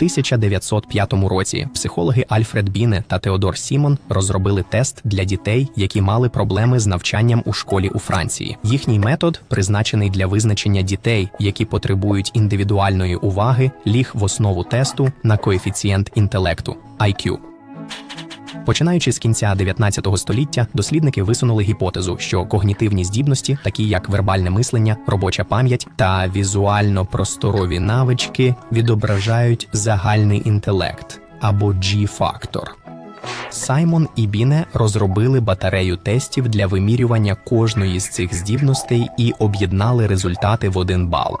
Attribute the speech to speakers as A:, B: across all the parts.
A: 1905 році психологи Альфред Біне та Теодор Сімон розробили тест для дітей, які мали проблеми з навчанням у школі у Франції. Їхній метод, призначений для визначення дітей, які потребують індивідуальної уваги, ліг в основу тесту на коефіцієнт інтелекту IQ. Починаючи з кінця 19 століття, дослідники висунули гіпотезу, що когнітивні здібності, такі як вербальне мислення, робоча пам'ять та візуально-просторові навички, відображають загальний інтелект або G-фактор. Саймон і Біне розробили батарею тестів для вимірювання кожної з цих здібностей і об'єднали результати в один бал.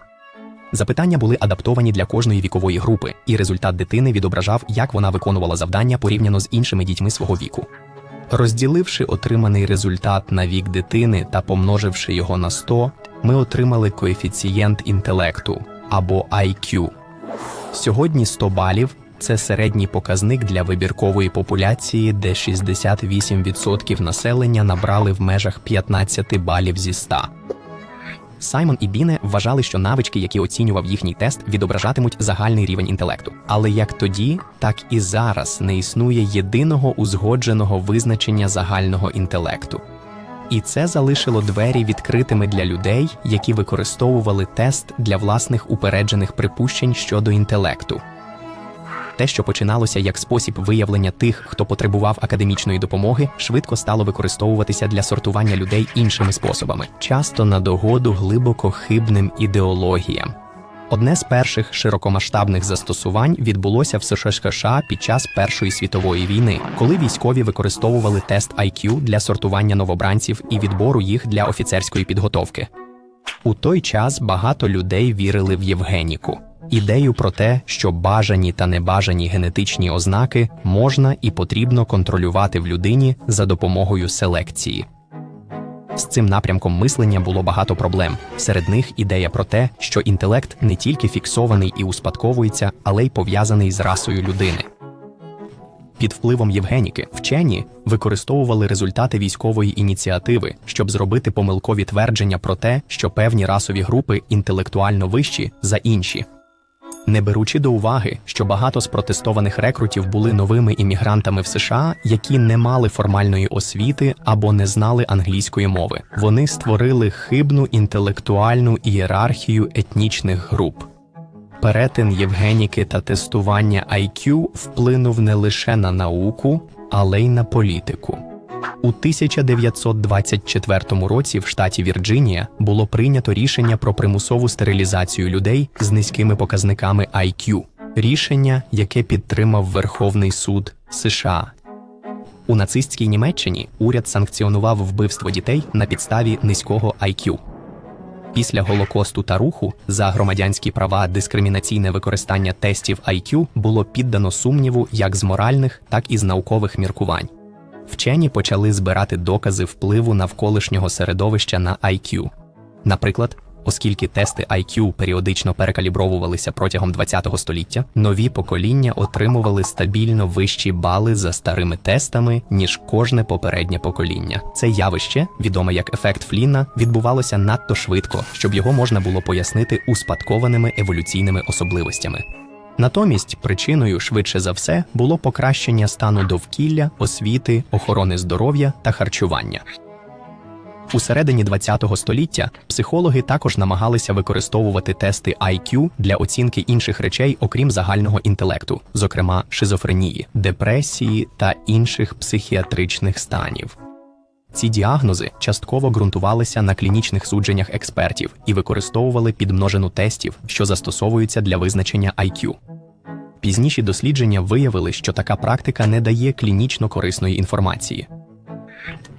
A: Запитання були адаптовані для кожної вікової групи, і результат дитини відображав, як вона виконувала завдання порівняно з іншими дітьми свого віку. Розділивши отриманий результат на вік дитини та помноживши його на 100, ми отримали коефіцієнт інтелекту або IQ. Сьогодні 100 балів це середній показник для вибіркової популяції, де 68% населення набрали в межах 15 балів зі 100. Саймон і Біне вважали, що навички, які оцінював їхній тест, відображатимуть загальний рівень інтелекту. Але як тоді, так і зараз не існує єдиного узгодженого визначення загального інтелекту. І це залишило двері відкритими для людей, які використовували тест для власних упереджених припущень щодо інтелекту. Те, що починалося як спосіб виявлення тих, хто потребував академічної допомоги, швидко стало використовуватися для сортування людей іншими способами, часто на догоду глибоко хибним ідеологіям. Одне з перших широкомасштабних застосувань відбулося в США під час Першої світової війни, коли військові використовували тест IQ для сортування новобранців і відбору їх для офіцерської підготовки. У той час багато людей вірили в Євгеніку. Ідею про те, що бажані та небажані генетичні ознаки можна і потрібно контролювати в людині за допомогою селекції. З цим напрямком мислення було багато проблем. Серед них ідея про те, що інтелект не тільки фіксований і успадковується, але й пов'язаний з расою людини. Під впливом Євгеніки вчені використовували результати військової ініціативи, щоб зробити помилкові твердження про те, що певні расові групи інтелектуально вищі за інші. Не беручи до уваги, що багато з протестованих рекрутів були новими іммігрантами в США, які не мали формальної освіти або не знали англійської мови, вони створили хибну інтелектуальну ієрархію етнічних груп. Перетин Євгеніки та тестування IQ вплинув не лише на науку, але й на політику. У 1924 році в штаті Вірджинія було прийнято рішення про примусову стерилізацію людей з низькими показниками IQ. Рішення, яке підтримав Верховний суд США. У нацистській Німеччині уряд санкціонував вбивство дітей на підставі низького IQ. Після Голокосту та руху за громадянські права дискримінаційне використання тестів IQ було піддано сумніву як з моральних, так і з наукових міркувань. Вчені почали збирати докази впливу навколишнього середовища на IQ. Наприклад, оскільки тести IQ періодично перекалібровувалися протягом ХХ століття, нові покоління отримували стабільно вищі бали за старими тестами, ніж кожне попереднє покоління. Це явище, відоме як ефект Фліна, відбувалося надто швидко, щоб його можна було пояснити успадкованими еволюційними особливостями. Натомість причиною швидше за все було покращення стану довкілля, освіти, охорони здоров'я та харчування. У середині ХХ століття психологи також намагалися використовувати тести IQ для оцінки інших речей, окрім загального інтелекту, зокрема шизофренії, депресії та інших психіатричних станів. Ці діагнози частково ґрунтувалися на клінічних судженнях експертів і використовували підмножену тестів, що застосовуються для визначення IQ. Пізніші дослідження виявили, що така практика не дає клінічно корисної інформації.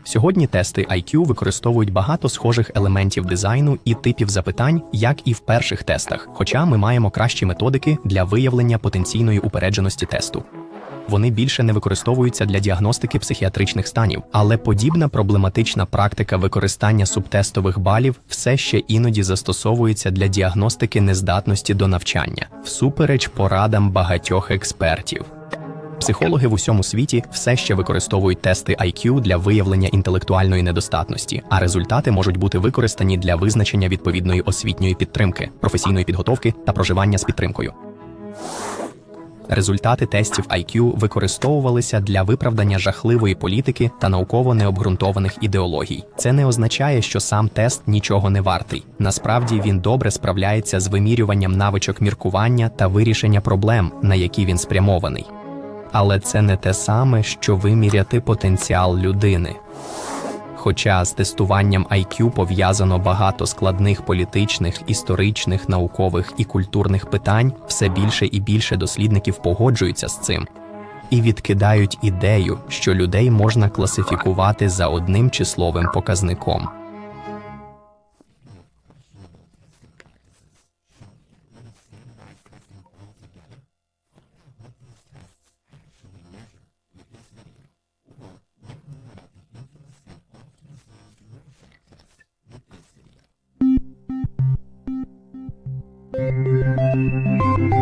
A: Сьогодні тести IQ використовують багато схожих елементів дизайну і типів запитань, як і в перших тестах, хоча ми маємо кращі методики для виявлення потенційної упередженості тесту. Вони більше не використовуються для діагностики психіатричних станів, але подібна проблематична практика використання субтестових балів все ще іноді застосовується для діагностики нездатності до навчання, всупереч порадам багатьох експертів. Психологи в усьому світі все ще використовують тести IQ для виявлення інтелектуальної недостатності, а результати можуть бути використані для визначення відповідної освітньої підтримки, професійної підготовки та проживання з підтримкою. Результати тестів IQ використовувалися для виправдання жахливої політики та науково необґрунтованих ідеологій. Це не означає, що сам тест нічого не вартий. Насправді він добре справляється з вимірюванням навичок міркування та вирішення проблем, на які він спрямований. Але це не те саме, що виміряти потенціал людини. Хоча з тестуванням IQ пов'язано багато складних політичних, історичних, наукових і культурних питань, все більше і більше дослідників погоджуються з цим і відкидають ідею, що людей можна класифікувати за одним числовим показником. Thank you.